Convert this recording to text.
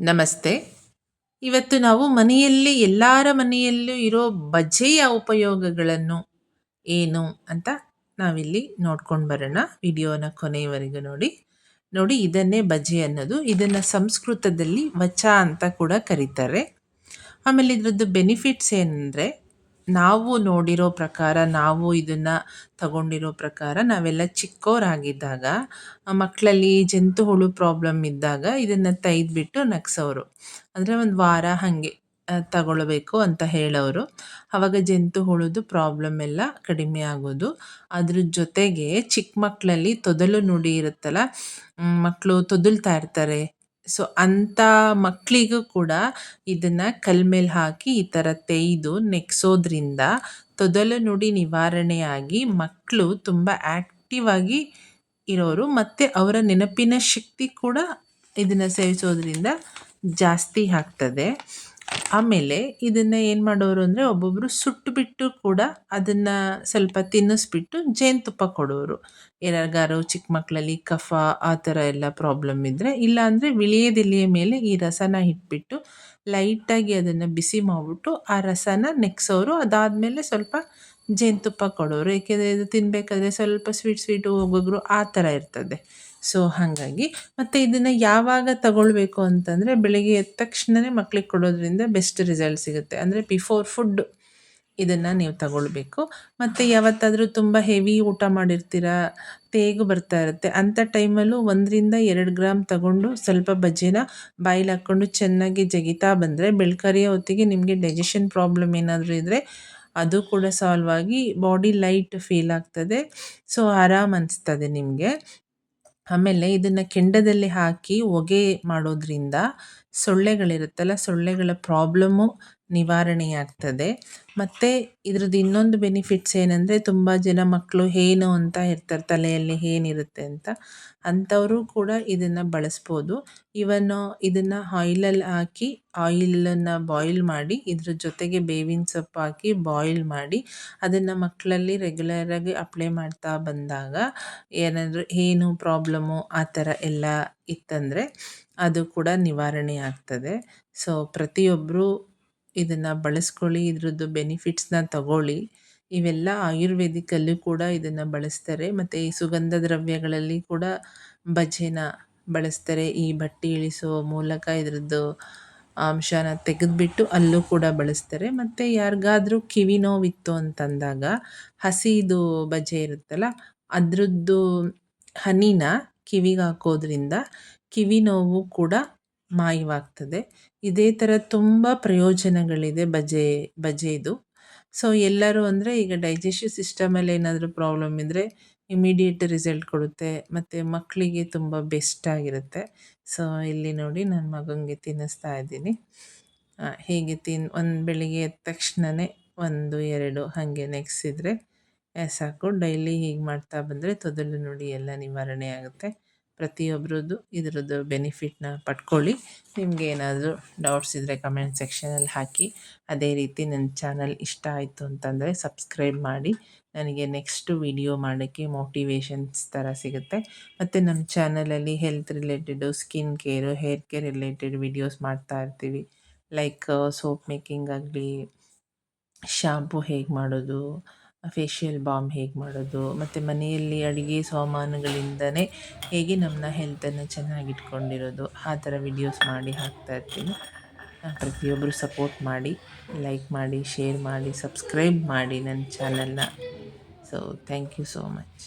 ನಮಸ್ತೆ. ಇವತ್ತು ನಾವು ಮನೆಯಲ್ಲಿ, ಎಲ್ಲರ ಮನೆಯಲ್ಲೂ ಇರೋ ಬಜೆಯ ಉಪಯೋಗಗಳನ್ನು ಏನು ಅಂತ ನಾವಿಲ್ಲಿ ನೋಡ್ಕೊಂಡು ಬರೋಣ. ವಿಡಿಯೋನ ಕೊನೆಯವರೆಗೂ ನೋಡಿ. ನೋಡಿ, ಇದನ್ನೇ ಬಜೆ ಅನ್ನೋದು. ಇದನ್ನು ಸಂಸ್ಕೃತದಲ್ಲಿ ವಚ ಅಂತ ಕೂಡ ಕರೀತಾರೆ. ಆಮೇಲೆ ಇದರದ್ದು ಬೆನಿಫಿಟ್ಸ್ ಏನಂದರೆ ನಾವು ನೋಡಿರೋ ಪ್ರಕಾರ, ನಾವು ಇದನ್ನು ತಗೊಂಡಿರೋ ಪ್ರಕಾರ ನಾವೆಲ್ಲ ಚಿಕ್ಕವರಾಗಿದ್ದಾಗ ಮಕ್ಕಳಲ್ಲಿ ಜಂತು ಹುಳು ಪ್ರಾಬ್ಲಮ್ ಇದ್ದಾಗ ಇದನ್ನು ತೆಗೆದ್ಬಿಟ್ಟು ನಗ್ಸೋರು. ಅಂದರೆ ಒಂದು ವಾರ ಹಾಗೆ ತಗೊಳ್ಬೇಕು ಅಂತ ಹೇಳೋರು. ಆವಾಗ ಜಂತು ಹುಳುದು ಪ್ರಾಬ್ಲಮ್ ಎಲ್ಲ ಕಡಿಮೆ ಆಗೋದು. ಅದ್ರ ಜೊತೆಗೆ ಚಿಕ್ಕ ಮಕ್ಕಳಲ್ಲಿ ತೊದಲು ನುಡಿ ಇರುತ್ತಲ್ಲ ಮಕ್ಕಳು ತೊದಲ್ತಾ ಇರ್ತಾರೆ ಸೊ ಅಂಥ ಮಕ್ಕಳಿಗೂ ಕೂಡ ಇದನ್ನು ಕಲ್ಮೇಲೆ ಹಾಕಿ ಈ ಥರ ತೆಯ್ದು ನೆಕ್ಸೋದ್ರಿಂದ ತೊದಲು ನುಡಿ ನಿವಾರಣೆಯಾಗಿ ಮಕ್ಕಳು ತುಂಬ ಆ್ಯಕ್ಟಿವ್ ಆಗಿ ಇರೋರು ಮತ್ತು ಅವರ ನೆನಪಿನ ಶಕ್ತಿ ಕೂಡ ಇದನ್ನು ಸೇವಿಸೋದ್ರಿಂದ ಜಾಸ್ತಿ ಆಗ್ತದೆ. ಆಮೇಲೆ ಇದನ್ನು ಏನು ಮಾಡೋರು ಅಂದರೆ ಒಬ್ಬೊಬ್ಬರು ಸುಟ್ಟುಬಿಟ್ಟು ಕೂಡ ಅದನ್ನು ಸ್ವಲ್ಪ ತಿನ್ನಿಸ್ಬಿಟ್ಟು ಜೇನುತುಪ್ಪ ಕೊಡೋರು. ಯಾರಿಗಾರು ಚಿಕ್ಕ ಮಕ್ಕಳಲ್ಲಿ ಕಫ ಆ ಥರ ಎಲ್ಲ ಪ್ರಾಬ್ಲಮ್ ಇದ್ದರೆ ಇಲ್ಲಾಂದರೆ ವಿಳಿಯದಿಲಿಯ ಮೇಲೆ ಈ ರಸನ ಇಟ್ಬಿಟ್ಟು ಲೈಟಾಗಿ ಅದನ್ನು ಬಿಸಿ ಮಾಡಿಬಿಟ್ಟು ಆ ರಸನ ಅದಾದ ಅದಾದಮೇಲೆ ಸ್ವಲ್ಪ ಜೇನುತುಪ್ಪ ಕೊಡೋರು. ಏಕೆಂದರೆ ಇದು ತಿನ್ನಬೇಕಾದ್ರೆ ಸ್ವಲ್ಪ ಸ್ವೀಟ್ ಸ್ವೀಟು ಒಬ್ಬೊಬ್ಬರು ಆ ಥರ ಇರ್ತದೆ. ಸೊ ಹಾಗಾಗಿ ಮತ್ತು ಇದನ್ನು ಯಾವಾಗ ತಗೊಳ್ಬೇಕು ಅಂತಂದರೆ ಬೆಳಗ್ಗೆ ಎದ್ದ ತಕ್ಷಣವೇ ಮಕ್ಳಿಗೆ ಕೊಡೋದ್ರಿಂದ ಬೆಸ್ಟ್ ರಿಸಲ್ಟ್ ಸಿಗುತ್ತೆ. ಅಂದರೆ ಬಿಫೋರ್ ಫುಡ್ ಇದನ್ನು ನೀವು ತಗೊಳ್ಬೇಕು. ಮತ್ತು ಯಾವತ್ತಾದರೂ ತುಂಬ ಹೆವಿ ಊಟ ಮಾಡಿರ್ತೀರ, ತೇಗು ಬರ್ತಾ ಇರುತ್ತೆ. ಅಂಥ ಟೈಮಲ್ಲೂ ಒಂದರಿಂದ ಎರಡು ಗ್ರಾಮ್ ತಗೊಂಡು ಸ್ವಲ್ಪ ಬಜ್ಜಿನ ಬಾಯಿಲಿ ಹಾಕ್ಕೊಂಡು ಚೆನ್ನಾಗಿ ಜಗಿತಾ ಬಂದರೆ ಬೆಳ್ಕರಿಯ ಹೊತ್ತಿಗೆ ನಿಮಗೆ ಡೈಜೆಷನ್ ಪ್ರಾಬ್ಲಮ್ ಏನಾದರೂ ಇದ್ದರೆ ಅದು ಕೂಡ ಸಾಲ್ವ್ ಆಗಿ ಬಾಡಿ ಲೈಟ್ ಫೀಲ್ ಆಗ್ತದೆ. ಸೊ ಆರಾಮ್ ಅನಿಸ್ತದೆ ನಿಮಗೆ. ಆಮೇಲೆ ಇದನ್ನು ಕೆಂಡದಲ್ಲಿ ಹಾಕಿ ಹೊಗೆ ಮಾಡೋದ್ರಿಂದ ಸೊಳ್ಳೆಗಳಿರುತ್ತಲ್ಲ, ಸೊಳ್ಳೆಗಳ ಪ್ರಾಬ್ಲಮ್ಮು ನಿವಾರಣೆಯಾಗ್ತದೆ. ಮತ್ತು ಇದ್ರದ್ದು ಇನ್ನೊಂದು ಬೆನಿಫಿಟ್ಸ್ ಏನಂದರೆ ತುಂಬ ಜನ ಮಕ್ಕಳು ಏನು ಅಂತ ಇರ್ತಾರೆ, ತಲೆಯಲ್ಲಿ ಏನಿರುತ್ತೆ ಅಂತ, ಅಂಥವರು ಕೂಡ ಇದನ್ನು ಬಳಸ್ಬೋದು. ಇವನ್ನು ಇದನ್ನು ಆಯಿಲಲ್ಲಿ ಹಾಕಿ ಆಯಿಲನ್ನು ಬಾಯ್ಲ್ ಮಾಡಿ, ಇದ್ರ ಜೊತೆಗೆ ಬೇವಿನ ಸೊಪ್ಪು ಹಾಕಿ ಬಾಯ್ಲ್ ಮಾಡಿ, ಅದನ್ನು ಮಕ್ಕಳಲ್ಲಿ ರೆಗ್ಯುಲರಾಗಿ ಅಪ್ಲೈ ಮಾಡ್ತಾ ಬಂದಾಗ ಏನಾದರೂ ಏನು ಪ್ರಾಬ್ಲಮ್ಮು ಆ ಥರ ಎಲ್ಲ ಇತ್ತಂದರೆ ಅದು ಕೂಡ ನಿವಾರಣೆ ಆಗ್ತದೆ ಸೊ ಪ್ರತಿಯೊಬ್ಬರು ಇದನ್ನು ಬಳಸ್ಕೊಳ್ಳಿ, ಇದ್ರದ್ದು ಬೆನಿಫಿಟ್ಸ್ನ ತಗೊಳ್ಳಿ. ಇವೆಲ್ಲ ಆಯುರ್ವೇದಿಕಲ್ಲೂ ಕೂಡ ಇದನ್ನು ಬಳಸ್ತಾರೆ. ಮತ್ತು ಈ ಸುಗಂಧ ದ್ರವ್ಯಗಳಲ್ಲಿ ಕೂಡ ಬಜೆನ ಬಳಸ್ತಾರೆ. ಈ ಬಟ್ಟೆ ಇಳಿಸೋ ಮೂಲಕ ಇದ್ರದ್ದು ಅಂಶನ ತೆಗೆದುಬಿಟ್ಟು ಅಲ್ಲೂ ಕೂಡ ಬಳಸ್ತಾರೆ. ಮತ್ತು ಯಾರಿಗಾದರೂ ಕಿವಿ ನೋವಿತ್ತು ಅಂತಂದಾಗ ಹಸಿದು ಬಜೆ ಇರುತ್ತಲ್ಲ, ಅದರದ್ದು ಹನಿನ ಕಿವಿಗೆ ಹಾಕೋದ್ರಿಂದ ಕಿವಿ ನೋವು ಕೂಡ ಮಾಯವಾಗ್ತದೆ. ಇದೇ ಥರ ತುಂಬ ಪ್ರಯೋಜನಗಳಿದೆ ಬಜೆ, ಬಜೆದು. ಸೊ ಎಲ್ಲರೂ ಅಂದರೆ ಈಗ ಡೈಜೆಸ್ಟಿವ್ ಸಿಸ್ಟಮಲ್ಲಿ ಏನಾದರೂ ಪ್ರಾಬ್ಲಮ್ ಇದ್ದರೆ ಇಮಿಡಿಯೇಟ್ ರಿಸಲ್ಟ್ ಕೊಡುತ್ತೆ, ಮತ್ತು ಮಕ್ಕಳಿಗೆ ತುಂಬ ಬೆಸ್ಟ್ ಆಗಿರುತ್ತೆ. ಸೊ ಇಲ್ಲಿ ನೋಡಿ ನನ್ನ ಮಗನಿಗೆ ತಿನ್ನಿಸ್ತಾ ಇದ್ದೀನಿ. ಹೀಗೆ ತಿನ್, ಒಂದು ಬೆಳಿಗ್ಗೆ ಎದ್ದ ತಕ್ಷಣವೇ ಒಂದು, ಎರಡು, ಹಾಗೆ ನೆಗ್ಸಿದ್ರೆ ಸಾಕು, ಡೈಲಿ ಹೀಗೆ ಮಾಡ್ತಾ ಬಂದರೆ ತೊದಲು ನೋಡಿ ಎಲ್ಲ ನಿವಾರಣೆ ಆಗುತ್ತೆ. ಪ್ರತಿಯೊಬ್ಬರದ್ದು ಇದರದ್ದು ಬೆನಿಫಿಟ್ನ ಪಡ್ಕೊಳ್ಳಿ. ನಿಮಗೆ ಏನಾದರೂ ಡೌಟ್ಸ್ ಇದ್ದರೆ ಕಮೆಂಟ್ ಸೆಕ್ಷನಲ್ಲಿ ಹಾಕಿ. ಅದೇ ರೀತಿ ನನ್ನ ಚಾನಲ್ ಇಷ್ಟ ಆಯಿತು ಅಂತಂದರೆ ಸಬ್ಸ್ಕ್ರೈಬ್ ಮಾಡಿ. ನನಗೆ ನೆಕ್ಸ್ಟು ವಿಡಿಯೋ ಮಾಡೋಕ್ಕೆ ಮೋಟಿವೇಶನ್ಸ್ ಥರ ಸಿಗುತ್ತೆ. ಮತ್ತು ನಮ್ಮ ಚಾನಲಲ್ಲಿ health related, skin care, hair care related videos ಮಾಡ್ತಾ ಇರ್ತೀವಿ. ಲೈಕ್ ಸೋಪ್ ಮೇಕಿಂಗ್ ಆಗಲಿ ಶಾಂಪು ಹೇಗೆ ಮಾಡೋದು ಫೇಶಿಯಲ್ ಬಾಮ್ ಹೇಗೆ ಮಾಡೋದು, ಮತ್ತು ಮನೆಯಲ್ಲಿ ಅಡುಗೆ ಸಾಮಾನುಗಳಿಂದನೇ ಹೇಗೆ ನಮ್ಮನ್ನ ಹೆಲ್ತನ್ನು ಚೆನ್ನಾಗಿಟ್ಕೊಂಡಿರೋದು, ಆ ಥರ ವಿಡಿಯೋಸ್ ಮಾಡಿ ಹಾಕ್ತಾ ಇರ್ತೀನಿ. ಪ್ರತಿಯೊಬ್ಬರು ಸಪೋರ್ಟ್ ಮಾಡಿ ಲೈಕ್ ಮಾಡಿ ಶೇರ್ ಮಾಡಿ ಸಬ್ಸ್ಕ್ರೈಬ್ ಮಾಡಿ ನನ್ನ ಚಾನಲ್ನ so thank you so much